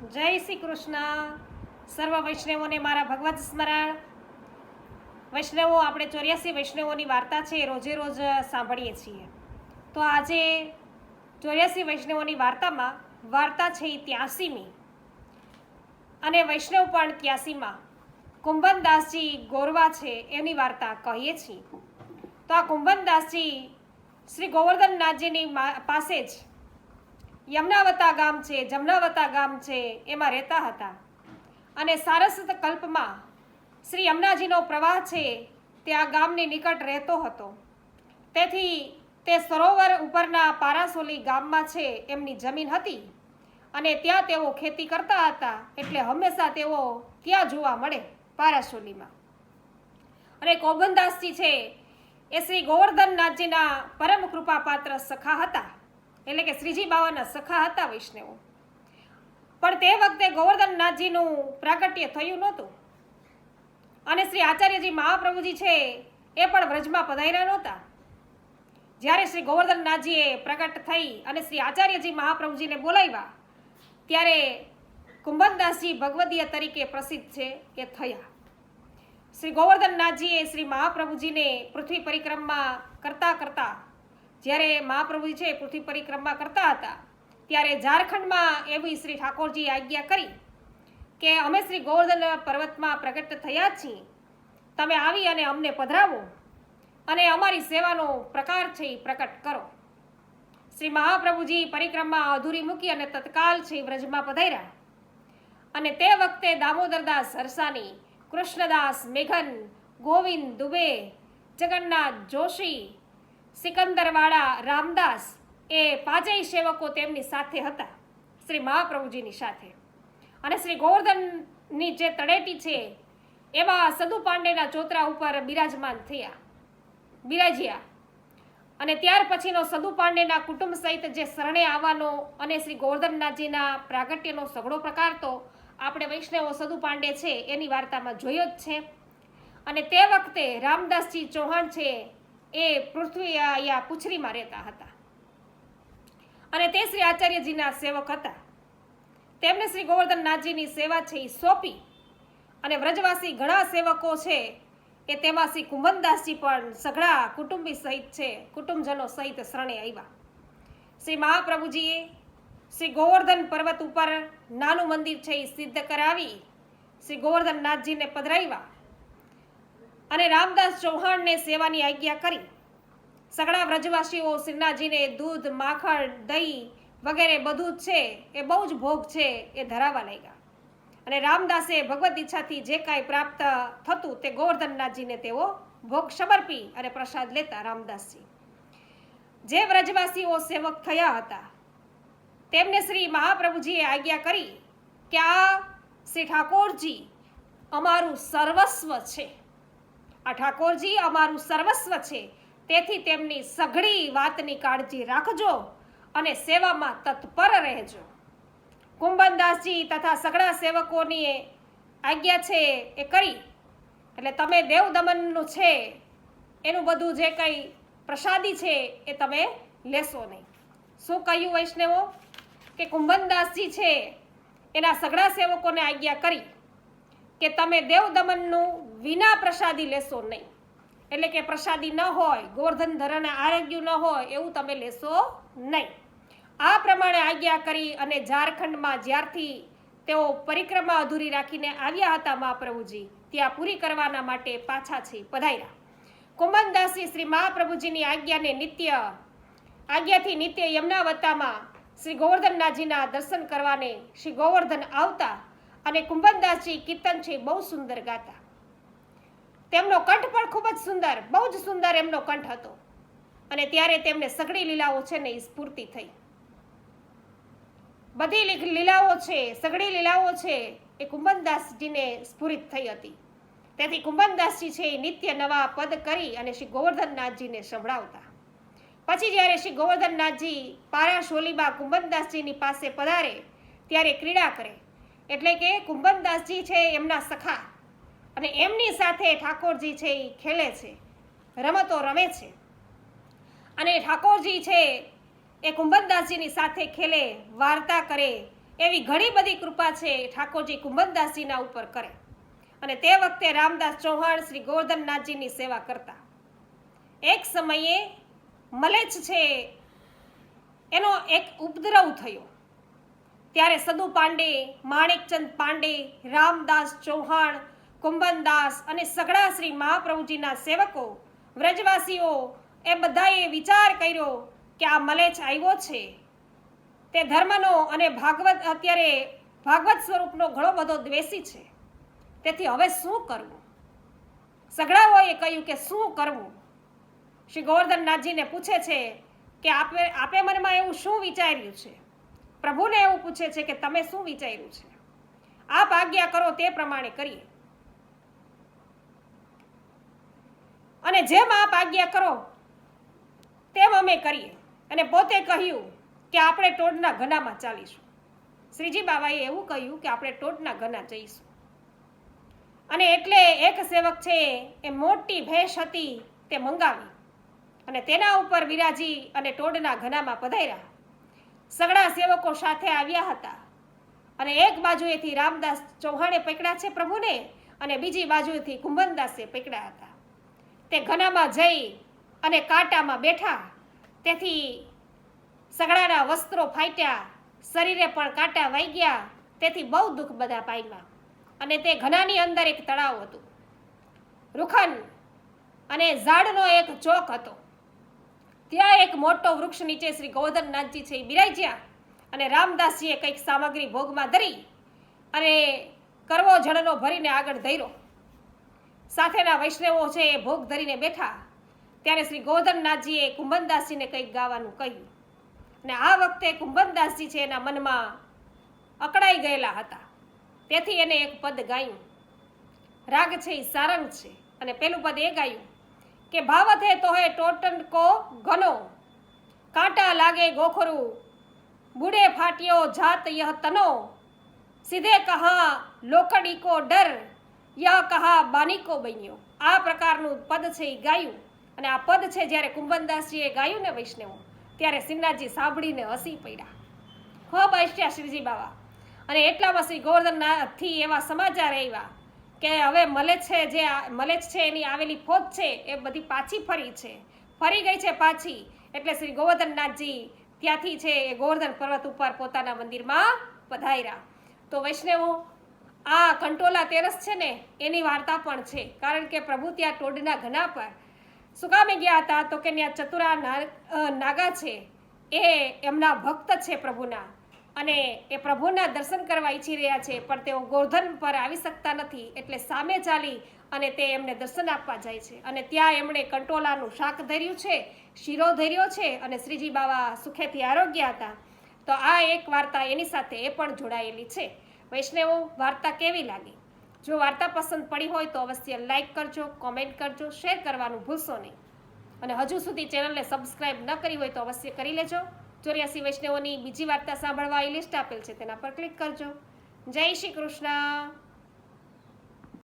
જય શ્રી કૃષ્ણ. સર્વ વૈષ્ણવોને મારા ભગવત સ્મરણ. વૈષ્ણવો, આપણે ચોર્યાસી વૈષ્ણવોની વાર્તા છે રોજે રોજ સાંભળીએ છીએ. તો આજે ચોર્યાસી વૈષ્ણવોની વાર્તામાં વાર્તા છે એ ત્યાસીમી. અને વૈષ્ણવ પણ ત્યાસીમાં. કુંભનદાસજી ગોરવા છે એની વાર્તા કહીએ છીએ. તો આ કુંભનદાસજી શ્રી ગોવર્ધનનાથજીની પાસે જ યમનાવતા ગામ છે, જમનાવતા ગામ છે, એમાં રહેતા હતા. અને સારસ્વત કલ્પમાં શ્રી યમુનાજીનો પ્રવાહ છે, તે આ ગામની નિકટ રહેતો હતો. તેથી તે સરોવર ઉપરના પારાસોલી ગામમાં છે, એમની જમીન હતી. અને ત્યાં તેઓ ખેતી કરતા હતા, એટલે હંમેશા તેઓ ત્યાં જોવા મળે, પારાસોલીમાં. અને કોબનદાસજી છે, એ શ્રી ગોવર્ધનનાથજીના પરમ કૃપાપાત્ર સખા હતા. એટલે કે શ્રીજી બાવાના સખા હતા વૈષ્ણવો. પણ તે વખતે ગોવર્ધનનાથજીનું પ્રાગટ્ય થયું નહોતું. અને શ્રી આચાર્યજી મહાપ્રભુજી છે એ પણ વ્રજમાં પધાર્યા નહોતા. જ્યારે શ્રી ગોવર્ધનનાથજીએ પ્રગટ થઈ અને શ્રી આચાર્યજી મહાપ્રભુજીને બોલાવ્યા, ત્યારે કુંભનદાસજી ભગવદીય તરીકે પ્રસિદ્ધ છે એ થયા. શ્રી ગોવર્ધનનાથજીએ શ્રી મહાપ્રભુજીને પૃથ્વી પરિક્રમા કરતા કરતા જ્યારે મહાપ્રભુજી છે પૃથ્વી પરિક્રમા કરતા હતા, ત્યારે ઝારખંડમાં એવી શ્રી ઠાકોરજીએ આજ્ઞા કરી કે અમે શ્રી ગોવર્ધન પર્વતમાં પ્રગટ થયા છીએ. તમે આવી અને અમને પધરાવો અને અમારી સેવાનો પ્રકાર છે એ પ્રકટ કરો. શ્રી મહાપ્રભુજી પરિક્રમા અધૂરી મૂકી અને તત્કાલ છે વ્રજમાં પધાર્યા. અને તે વખતે દામોદરદાસ હરસાની, કૃષ્ણદાસ મેઘન, ગોવિંદ દુબે, જગન્નાથ જોશી સિકંદરવાળા રામદાસ એ પાંચેય સેવકો તેમની સાથે હતા, શ્રી મહાપ્રભુજીની સાથે. અને શ્રી ગોવર્ધનની જે તળેટી છે એમાં સદુ પાંડેના ચોતરા ઉપર બિરાજમાન થયા, બિરાજ્યા. અને ત્યાર પછીનો સદુ પાંડેના કુટુંબ સહિત જે શરણે આવવાનો અને શ્રી ગોવર્ધનનાથજીના પ્રાગટ્યનો સઘળો પ્રકાર તો આપણે વૈષ્ણવો સદુ પાંડે છે, એની વાર્તામાં જોયો જ છે. અને તે વખતે રામદાસજી ચૌહાણ છે એ પૃથ્વી અહીંયા પુછરીમાં રહેતા હતા. અને તે શ્રી આચાર્યજીના સેવક હતા. તેમને શ્રી ગોવર્ધનનાથજીની સેવા છે એ સોંપી અને વ્રજવાસી ઘણા સેવકો છે એ તેમાં શ્રી કુંભનદાસજી પણ સઘળા કુટુંબી સહિત છે, કુટુંબજનો સહિત શરણે આવ્યા. શ્રી મહાપ્રભુજીએ શ્રી ગોવર્ધન પર્વત ઉપર નાનું મંદિર છે એ સિદ્ધ કરાવી શ્રી ગોવર્ધનનાથજીને પધરાવ્યા. અને રામદાસ ચૌહાણને સેવાની આજ્ઞા કરી. સગળા વ્રજવાસીઓ શિવનાજીને દૂધ, માખણ, દહીં વગેરે બધું જ છે, એ બહુ જ ભોગ છે, એ ધરાવવા લાગ્યા. અને રામદાસે ભગવત ઈચ્છાથી જે કાંઈ પ્રાપ્ત થતું તે ગોવર્ધનનાથજીને તેઓ ભોગ સમર્પી અને પ્રસાદ લેતા રામદાસજી. જે વ્રજવાસીઓ સેવક થયા હતા, તેમને શ્રી મહાપ્રભુજીએ આજ્ઞા કરી કે આ શ્રી ઠાકોરજી અમારું સર્વસ્વ છે. આ ઠાકોરજી અમારું સર્વસ્વ છે. તેથી તેમની સઘળી વાતની કાળજી રાખજો અને સેવામાં તત્પર રહેજો. કુંભનદાસજી તથા સઘળા સેવકોની આજ્ઞા છે એ કરી. એટલે તમે દેવ દમનનું છે, એનું બધું જે કંઈ પ્રસાદી છે એ તમે લેશો નહીં. શું કહ્યું વૈષ્ણવો? કે કુંભનદાસજી છે, એના સઘળા સેવકોને આજ્ઞા કરી. કે તમે દેવ દમનનું વિના પ્રસાદી લેશો નહીં. એટલે કે પ્રસાદી ન હોય, ગોવર્ધન ધરાના આરોગ્ય ન હોય, એવું તમે લેશો નહીં. આ પ્રમાણે આજ્ઞા કરી અને ઝારખંડમાં જ્યારથી તેઓ પરિક્રમા અધૂરી રાખીને આવ્યા હતા મહાપ્રભુજી, ત્યાં પૂરી કરવાના માટે પાછા છે, પધાર્યા. કુંભનદાસજી શ્રી મહાપ્રભુજીની આજ્ઞાને નિત્ય, આજ્ઞાથી નિત્ય યમુનાવતામાં શ્રી ગોવર્ધનનાથજીના દર્શન કરવાને શ્રી ગોવર્ધન આવતા અને કુંભનદાસજી કીર્તન છે, બહુ સુંદર ગાતા. તેમનો કંઠ પણ ખૂબ જ સુંદર, બહુ જ સુંદર એમનો કંઠ હતો. અને ત્યારે તેમને સઘળી લીલાઓ છે ને એ સ્ફૂર્તિ થઈ. બધી લીલાઓ છે, સઘળી લીલાઓ છે, એ કુંભનદાસજીને સ્ફુરિત થઈ હતી. તેથી કુંભનદાસજી છે એ નિત્ય નવા પદ કરી અને શ્રી ગોવર્ધનનાથજીને સંભળાવતા. પછી જ્યારે શ્રી ગોવર્ધનનાથજી પારાશોલીમાં કુંભનદાસજીની પાસે પધારે, ત્યારે ક્રીડા કરે. એટલે કે કુંભનદાસજી છે એમના સખા. અને એમની સાથે ઠાકોરજી છે એ ખેલે છે, રમતો રમે છે. અને ઠાકોરજી છે એ કુંભનદાસજીની સાથે ખેલે, વાર્તા કરે, એવી ઘણી બધી કૃપા છે ઠાકોરજી કુંભનદાસજીના ઉપર કરે. અને તે વખતે રામદાસ ચૌહાણ શ્રી ગોવર્ધનનાથજીની સેવા કરતા. એક સમયે મલેચ છે એનો એક ઉપદ્રવ થયો. ત્યારે સદુ પાંડે, માણેકચંદ પાંડે, રામદાસ ચૌહાણ, કુંભનદાસ અને સઘળા શ્રી મહાપ્રભુજીના સેવકો, વ્રજવાસીઓ, એ બધાએ વિચાર કર્યો કે આ મલેચ આવ્યો છે. તે ધર્મનો અને ભાગવત, અત્યારે ભાગવત સ્વરૂપનો ઘણો બધો દ્વેષી છે. તેથી હવે શું કરવું? સઘળાઓએ કહ્યું કે શું કરવું? શ્રી ગોવર્ધનનાથજીને પૂછે છે કે આપે આપે મનમાં એવું શું વિચાર્યું છે? પ્રભુને એવું પૂછે છે કે તમે શું વિચાર્યું છે? આપ આજ્ઞા કરો તે પ્રમાણે કરીએ. અને જેમ આપ આજ્ઞા કરો, તેમ અમે કરીએ. અને પોતે કહ્યું કે આપણે ટોડના ઘનામાં ચાલીશું. શ્રીજી બાબાએ એવું કહ્યું કે આપણે ટોડના ઘના જઈશું. અને એટલે એક સેવક છે એ મોટી ભેંસ હતી તે મંગાવી. અને તેના ઉપર વિરાજી અને ટોડના ઘનામાં પધાર્યા. સગડા સેવકો સાથે આવ્યા હતા. અને એક બાજુએથી રામદાસ ચૌહાણે પકડ્યા છે પ્રભુને અને બીજી બાજુએથી કુંભનદાસે પકડ્યા હતા. તે ઘનામાં જઈ અને કાંટામાં બેઠા. તેથી સગડાના વસ્ત્રો ફાટ્યા, શરીરે પણ કાંટા વાગ્યા. તેથી બહુ દુઃખ બધા પામ્યા. અને તે ઘનાની અંદર એક તળાવ હતું. રૂખન અને ઝાડનો એક ચોક હતો. ત્યાં એક મોટો વૃક્ષ નીચે શ્રી ગોવર્ધનનાથજી છે એ બિરાજ્યા અને રામદાસજીએ કંઈક સામગ્રી ભોગમાં ધરી અને કરવો જળનો ભરીને આગળ ધર્યો. સાથેના વૈષ્ણવો છે એ ભોગ ધરીને બેઠા. ત્યારે શ્રી ગોવર્ધનનાથજીએ કુંભનદાસજીને કંઈક ગાવાનું કહ્યું. અને આ વખતે કુંભનદાસજી છે એના મનમાં અકળાઈ ગયેલા હતા. તેથી એને એક પદ ગાયું. રાગ છે એ સારંગ છે અને પેલું પદ એ ગાયું. કે ભાવત હે તો હે ટોટન કો ઘનો. કાંટા લાગે ગોખરું. બુડે ફાટ્યો જાત યહ તનો. સીધે કહા લોકડી કો ડર. યહ કહા બાનિકો બન્યો. આ પ્રકારનું પદ છે એ ગાયું. અને આ પદ છે જ્યારે કુંભનદાસજીએ ગાયું ને વૈષ્ણવો, ત્યારે સિન્નાજી સાંભળીને હસી પડ્યા. ખૂબ હસ્યા શ્રીજી બાબા અને એટલામાં શ્રી ગોવર્ધનનાથથી એવા સમાચાર આવ્યા કે હવે મલેચ છે જે મલેચ છે એની આવેલી ફોજ છે એ બધી પાછી ફરી છે. ફરી ગઈ છે પાછી. એટલે શ્રી ગોવર્ધનનાથજી ત્યાંથી છે એ ગોવર્ધન પર્વત ઉપર પોતાના મંદિરમાં પધાર્યા. તો વૈષ્ણવો, આ કંટોલા તેરસ છે ને, એની વાર્તા પણ છે. કારણ કે પ્રભુ ત્યાં ટોડના ઘના પર. શું કામે ગયા હતા? તો કે ત્યાં ચતુરા નાગા છે. એ એમના ભક્ત છે પ્રભુના. અને એ પ્રભુના દર્શન કરવા ઈચ્છી રહ્યા છે, પણ તેઓ ગોર્ધન પર આવી શકતા નથી, એટલે સામે ચાલી અને તે એમને દર્શન આપવા જાય છે. અને ત્યાં એમણે કંટોલાનું શાક ધર્યું છે, શીરો ધર્યો છે અને શ્રીજી બાવા સુખેથી આરોગ્ય હતા. તો આ એક વાર્તા એની સાથે એ પણ જોડાયેલી છે. વૈષ્ણવો, વાર્તા કેવી લાગી? જો વાર્તા પસંદ પડી હોય તો અવશ્ય લાઈક કરજો, કોમેન્ટ કરજો, શેર કરવાનું ભૂલશો નહીં. અને હજુ સુધી ચેનલને સબસ્ક્રાઈબ ન કરી હોય તો અવશ્ય કરી લેજો. ચોર્યાસી વૈષ્ણવોની બીજી વાર્તા સાંભળવા એ લિસ્ટ આપેલ છે, તેના પર ક્લિક કરજો. જય શ્રી કૃષ્ણ.